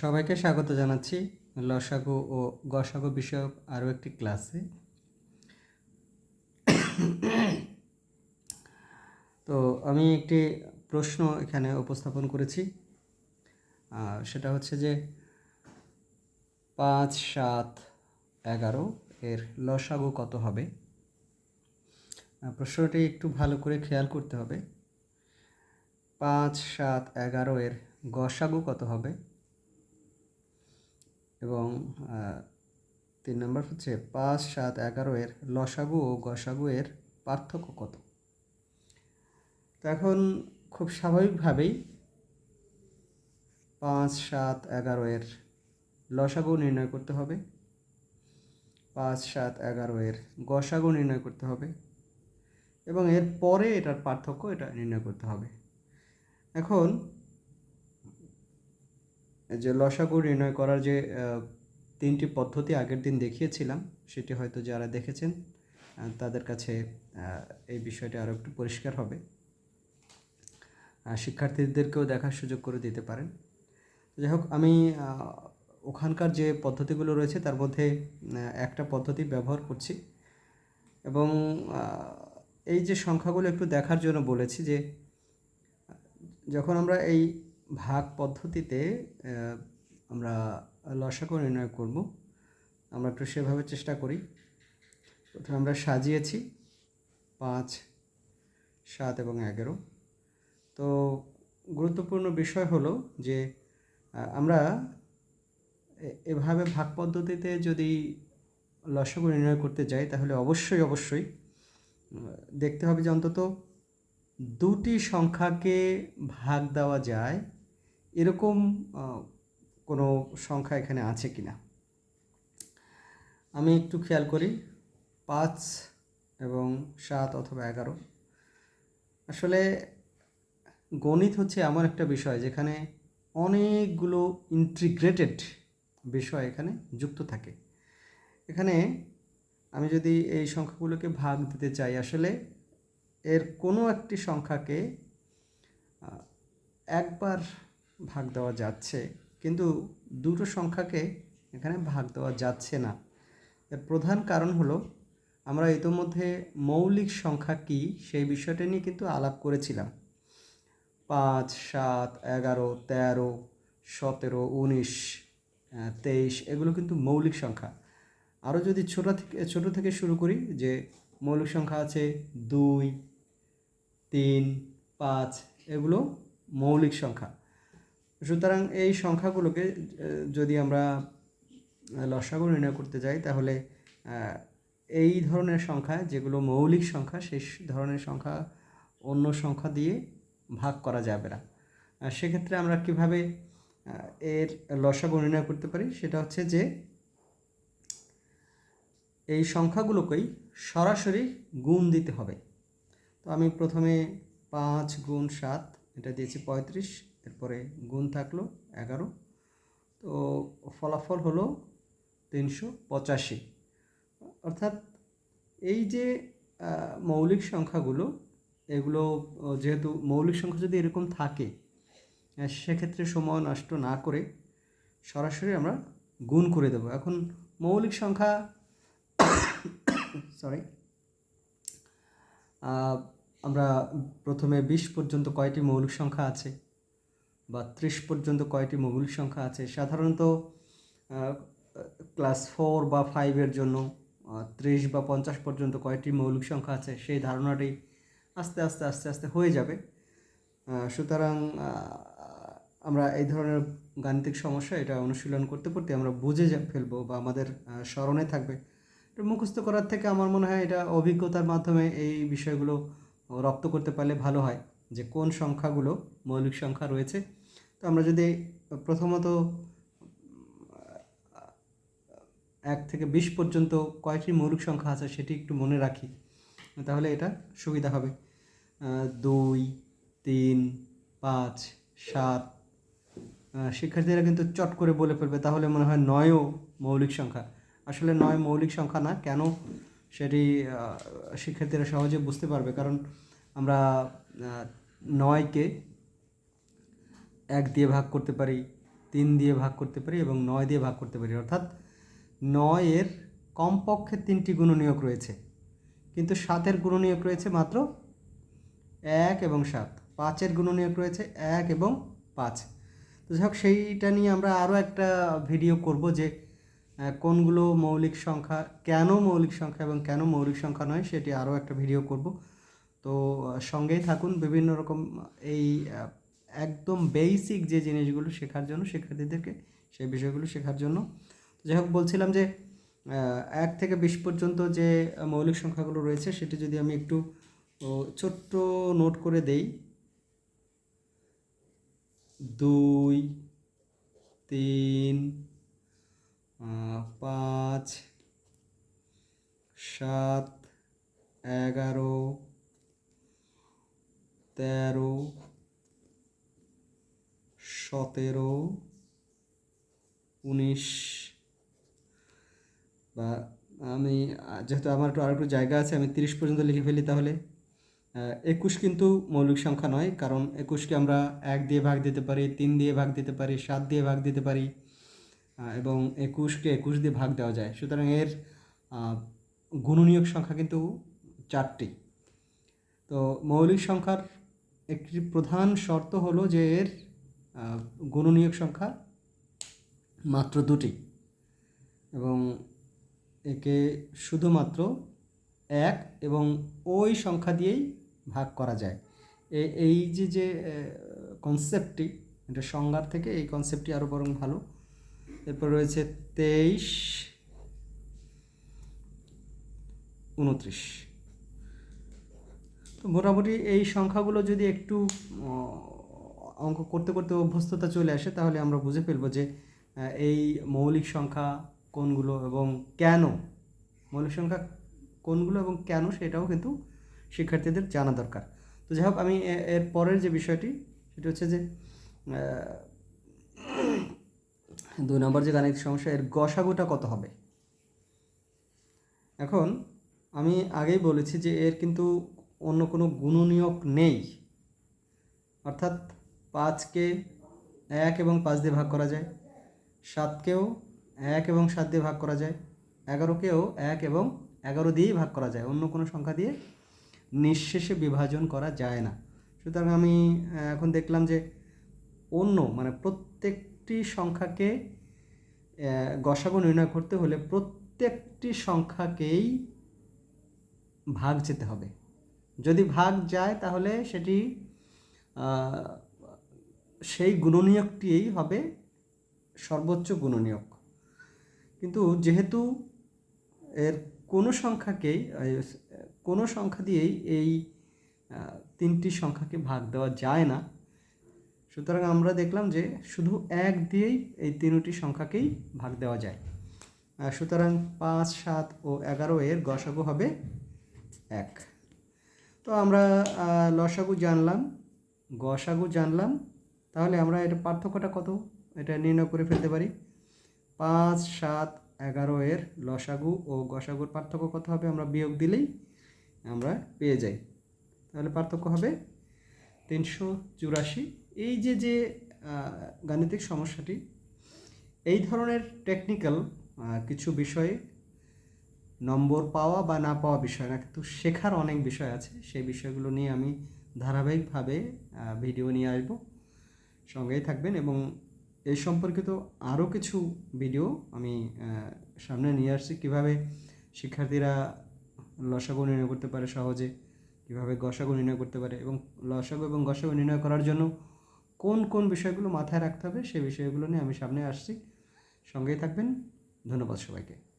সবাইকে স্বাগত জানাচ্ছি লসাগু ও গসাগু বিষয়ক আরও একটি ক্লাসে। তো আমি একটি প্রশ্ন এখানে উপস্থাপন করেছি। সেটা হচ্ছে যে পাঁচ সাত এগারো এর লসাগু কত হবে? প্রশ্নটি একটু ভালো করে খেয়াল করতে হবে। পাঁচ সাত এগারো এর গসাগু কত হবে? এবং তিন নম্বর হচ্ছে পাঁচ, সাত, এগারো এর লসাগু ও গসাগু এর পার্থক্য কত? তো এখন খুব স্বাভাবিকভাবেই পাঁচ, সাত, এগারো এর লসাগু নির্ণয় করতে হবে। পাঁচ, সাত, এগারো এর গসাগু নির্ণয় করতে হবে। এবং এর পরে এটার পার্থক্য এটা নির্ণয় করতে হবে। এখন যে লসাগু নির্ণয় করার যে তিনটি পদ্ধতি আগের দিন দেখিয়েছিলাম, সেটি হয়তো যারা দেখেছেন তাদের কাছে এই বিষয়টি আরও একটু পরিষ্কার হবে। শিক্ষার্থীদেরকেও দেখার সুযোগ করে দিতে পারেন। যাই হোক, আমি ওখানকার যে পদ্ধতিগুলো রয়েছে, তার মধ্যে একটা পদ্ধতি ব্যবহার করছি। এবং এই যে সংখ্যাগুলো একটু দেখার জন্য বলেছি যে, যখন আমরা এই ভাগ পদ্ধতিতে আমরা লসাগু নির্ণয় করব। আমরা একটু সেভাবে চেষ্টা করি। প্রথমে আমরা সাজিয়েছি, পাঁচ, সাত এবং এগারো। তো গুরুত্বপূর্ণ বিষয় হলো যে আমরা এভাবে ভাগ পদ্ধতিতে যদি লসাগু নির্ণয় করতে যাই, তাহলে অবশ্যই অবশ্যই দেখতে হবে যে অন্তত দুটি সংখ্যাকে ভাগ দেওয়া যায় এরকম কোনো সংখ্যা এখানে আছে কি না আমি একটু খেয়াল করি, পাঁচ এবং সাত অথবা এগারো। আসলে গণিত হচ্ছে এমন একটা বিষয় যেখানে অনেকগুলো ইন্টিগ্রেটেড বিষয় এখানে যুক্ত থাকে। এখানে আমি যদি এই সংখ্যাগুলোকে ভাগ দিতে চাই, আসলে এর কোনো একটি সংখ্যাকে একবার ভাগ দেওয়া যাচ্ছে, কিন্তু দুটো সংখ্যাকে এখানে ভাগ দেওয়া যাচ্ছে না। এর প্রধান কারণ হলো, আমরা ইতোমধ্যে মৌলিক সংখ্যা কী সেই বিষয়টা নিয়ে কিন্তু আলাপ করেছিলাম। পাঁচ, সাত, এগারো, তেরো, সতেরো, উনিশ তেইশ, এগুলো কিন্তু মৌলিক সংখ্যা। আরও যদি ছোটো থেকে ছোটো থেকে শুরু করি যে মৌলিক সংখ্যা আছে দুই, তিন, পাঁচ, এগুলো মৌলিক সংখ্যা। সুতরাং এই সংখ্যাগুলোকে যদি আমরা লসাগু নির্ণয় করতে যাই, তাহলে এই ধরনের সংখ্যা, যেগুলো মৌলিক সংখ্যা, সেই ধরনের সংখ্যা অন্য সংখ্যা দিয়ে ভাগ করা যাবে না। সেক্ষেত্রে আমরা কীভাবে এর লসাগু নির্ণয় করতে পারি? সেটা হচ্ছে যে, এই সংখ্যাগুলোকেই সরাসরি গুণ দিতে হবে। তো আমি প্রথমে পাঁচ গুণ সাত, এটা দিয়েছি পঁয়ত্রিশ এরপরে গুণ থাকল এগারো। তো ফলাফল হলো তিনশো পঁচাশি। অর্থাৎ এই যে মৌলিক সংখ্যাগুলো, এগুলো যেহেতু মৌলিক সংখ্যা যদি এরকম থাকে সেক্ষেত্রে সময় নষ্ট না করে সরাসরি আমরা গুণ করে দেবো। এখন মৌলিক সংখ্যা সরি আমরা প্রথমে বিশ পর্যন্ত কয়টি মৌলিক সংখ্যা আছে? বা ত্রিশ পর্যন্ত কয়টি মৌলিক সংখ্যা আছে? সাধারণত ক্লাস ফোর বা ফাইভের জন্য ত্রিশ বা পঞ্চাশ পর্যন্ত কয়টি মৌলিক সংখ্যা আছে? সেই ধারণাটি আস্তে আস্তে আস্তে আস্তে হয়ে যাবে। সুতরাং আমরা এই ধরনের গাণিতিক সমস্যা এটা অনুশীলন করতে করতে আমরা বুঝে ফেলব বা আমাদের স্মরণে থাকবে। মুখস্থ করার থেকে আমার মনে হয় এটা অভিজ্ঞতার মাধ্যমে এই বিষয়গুলো রপ্ত করতে পারলে ভালো হয় যে কোন সংখ্যাগুলো মৌলিক সংখ্যা রয়েছে। তো আমরা যদি প্রথমত এক থেকে বিশ পর্যন্ত কয়টি মৌলিক সংখ্যা আছে সেটি একটু মনে রাখি, তাহলে এটা সুবিধা হবে। দুই, তিন, পাঁচ, সাত শিক্ষার্থীরা কিন্তু চট করে বলে ফেলবে, তাহলে মনে হয় নয়ও মৌলিক সংখ্যা। আসলে নয় মৌলিক সংখ্যা না, কেন সেটি শিক্ষার্থীরা সহজে বুঝতে পারবে, কারণ আমরা নয়কে এক দিয়ে ভাগ করতে পারি, তিন দিয়ে ভাগ করতে পারি এবং নয় দিয়ে ভাগ করতে পারি। অর্থাৎ নয়ের কমপক্ষে তিনটি গুণনীয়ক রয়েছে, কিন্তু সাতের গুণনীয়ক রয়েছে মাত্র এক এবং সাত। পাঁচের গুণনীয়ক রয়েছে এক এবং পাঁচ। তো যাই হোক, সেইটা নিয়ে আমরা আরও একটা ভিডিও করব যে কোনগুলো মৌলিক সংখ্যা, কেন মৌলিক সংখ্যা এবং কেন মৌলিক সংখ্যা নয় সেটি আরও একটা ভিডিও করব। তো সঙ্গেই থাকুন, বিভিন্ন রকম এই একদম বেসিক যে জিনিসগুলো শেখার জন্য, শিক্ষার্থীদেরকে সেই বিষয়গুলো শেখার জন্য। যাই হোক, বলছিলাম যে এক থেকে বিশ পর্যন্ত যে মৌলিক সংখ্যাগুলো রয়েছে, সেটি যদি আমি একটু ছোট্ট নোট করে দেই। দুই, তিন পাঁচ, সাত, এগারো, তেরো সতেরো, উনিশ বা আমি, যেহেতু আমার একটু আর একটু জায়গা আছে, আমি তিরিশ পর্যন্ত লিখে ফেলি তাহলে। একুশ কিন্তু মৌলিক সংখ্যা নয়, কারণ একুশকে আমরা এক দিয়ে ভাগ দিতে পারি, তিন দিয়ে ভাগ দিতে পারি, সাত দিয়ে ভাগ দিতে পারি এবং একুশকে একুশ দিয়ে ভাগ দেওয়া যায়। সুতরাং এর গুণনীয়ক সংখ্যা কিন্তু চারটি। তো মৌলিক সংখ্যার একটি প্রধান শর্ত হলো যে এর গুণনীয়ক সংখ্যা মাত্র দুটি এবং একে শুধুমাত্র এক এবং ওই সংখ্যা দিয়েই ভাগ করা যায়। এই যে যে কনসেপ্টটি এটা সংজ্ঞার থেকে এই কনসেপ্টটি আরও বরং ভালো। এরপর রয়েছে তেইশ, উনত্রিশ। তো মোটামুটি এই সংখ্যাগুলো যদি একটু অঙ্ক করতে করতে অভ্যস্ততা চলে আসে, তাহলে আমরা বুঝে ফেলব যে এই মৌলিক সংখ্যা কোনগুলো এবং কেন, মৌলিক সংখ্যা কোনগুলো এবং কেন সেটাও কিন্তু শিক্ষার্থীদের জানা দরকার। তো যাই হোক, আমি এর পরের যে বিষয়টি, সেটা হচ্ছে যে দুই নম্বর যে গাণিতিক সমস্যা, এর গসাগুটা কত হবে? এখন আমি আগেই বলেছি যে, এর কিন্তু অন্য কোনো গুণনীয়ক নেই। অর্থাৎ পাঁচকে এক এবং পাঁচ দিয়ে ভাগ করা যায়। সাতকেও এক এবং সাত দিয়ে ভাগ করা যায়। এগারোকেও এক এবং এগারো দিয়েই ভাগ করা যায়। অন্য কোনো সংখ্যা দিয়ে নিঃশেষে বিভাজন করা যায় না। সুতরাং আমি এখন দেখলাম যে অন্য মানে প্রত্যেকটি সংখ্যাকে গসাগু নির্ণয় করতে হলে প্রত্যেকটি সংখ্যাকেই ভাগ যেতে হবে। যদি ভাগ যায় তাহলে সেটি সেই গুণনীয়কটিই হবে সর্বোচ্চ গুণনীয়ক। কিন্তু যেহেতু এর কোনো সংখ্যাকেই কোনো সংখ্যা দিয়েই এই তিনটি সংখ্যাকে ভাগ দেওয়া যায় না, সুতরাং আমরা দেখলাম যে শুধু এক দিয়েই এই তিনটি সংখ্যাকেই ভাগ দেওয়া যায়। সুতরাং পাঁচ, সাত ও এগারো এর গসাগু হবে এক। তো আমরা লসাগু জানলাম, গসাগু জানলাম তাহলে আমরা এটা পার্থক্যটা কত? এটা নির্ণয় করে ফেলতে পারি। পাঁচ, সাত, এগারো এর লসাগু ও গসাগুর পার্থক্য কত হবে? আমরা বিয়োগ দিলেই আমরা পেয়ে যাই। তাহলে পার্থক্য হবে তিনশো চুরাশি। এই যে যে গাণিতিক সমস্যাটি, এই ধরনের টেকনিক্যাল কিছু বিষয়ে নম্বর পাওয়া বা না পাওয়া বিষয় না, কিন্তু শেখার অনেক বিষয় আছে। সেই বিষয়গুলো নিয়ে আমি ধারাবাহিকভাবে ভিডিও নিয়ে আসব। সঙ্গেই থাকবেন এবং এই সম্পর্কিত আরও কিছু ভিডিও আমি সামনে নিয়ে আসছি। কীভাবে শিক্ষার্থীরা লসাগু নির্ণয় করতে পারে সহজে, কীভাবে গসাগু নির্ণয় করতে পারে এবং লসাগু এবং গসাগু নির্ণয় করার জন্য কোন কোন বিষয়গুলো মাথায় রাখতে হবে সেই বিষয়গুলো নিয়ে আমি সামনে আসছি। সঙ্গেই থাকবেন। ধন্যবাদ সবাইকে।